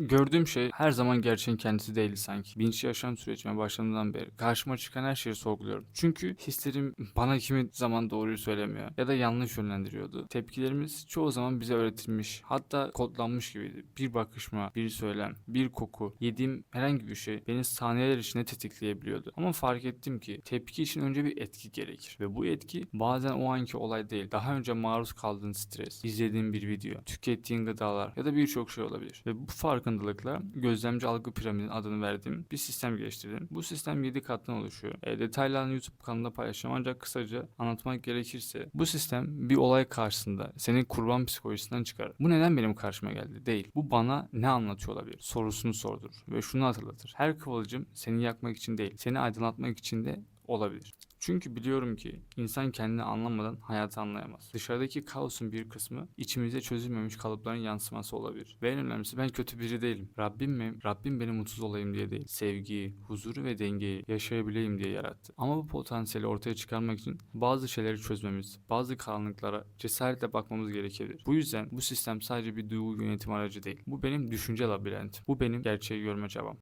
Gördüğüm şey her zaman gerçeğin kendisi değildi sanki. Bilinçli yaşam sürecime başladığımdan beri karşıma çıkan her şeyi sorguluyorum. Çünkü hislerim bana kimi zaman doğruyu söylemiyor ya da yanlış yönlendiriyordu. Tepkilerimiz çoğu zaman bize öğretilmiş hatta kodlanmış gibiydi. Bir bakışma, bir söylem, bir koku, yediğim herhangi bir şey beni saniyeler içinde tetikleyebiliyordu. Ama fark ettim ki tepki için önce bir etki gerekir. Ve bu etki bazen o anki olay değil. Daha önce maruz kaldığın stres, izlediğin bir video, tükettiğin gıdalar ya da birçok şey olabilir. Ve bu farkındalıkla gözlemci algı piramidinin adını verdiğim bir sistem geliştirdim. Bu sistem 7 kattan oluşuyor. E, detaylarını YouTube kanalında paylaşacağım ancak kısaca anlatmak gerekirse bu sistem bir olay karşısında seni kurban psikolojisinden çıkarır. Bu neden benim karşıma geldi? Değil. Bu bana ne anlatıyor olabilir? Sorusunu sordurur ve şunu hatırlatır. Her kıvılcım seni yakmak için değil, seni aydınlatmak için de olabilir. Çünkü biliyorum ki insan kendini anlamadan hayatı anlayamaz. Dışarıdaki kaosun bir kısmı içimizde çözülmemiş kalıpların yansıması olabilir. Ve en önemlisi ben kötü biri değilim. Rabbim mi? Rabbim beni mutsuz olayım diye değil. Sevgiyi, huzuru ve dengeyi yaşayabileyim diye yarattı. Ama bu potansiyeli ortaya çıkarmak için bazı şeyleri çözmemiz, bazı karanlıklara cesaretle bakmamız gerekebilir. Bu yüzden bu sistem sadece bir duygu yönetim aracı değil. Bu benim düşünce labirentim. Bu benim gerçeği görme çabam.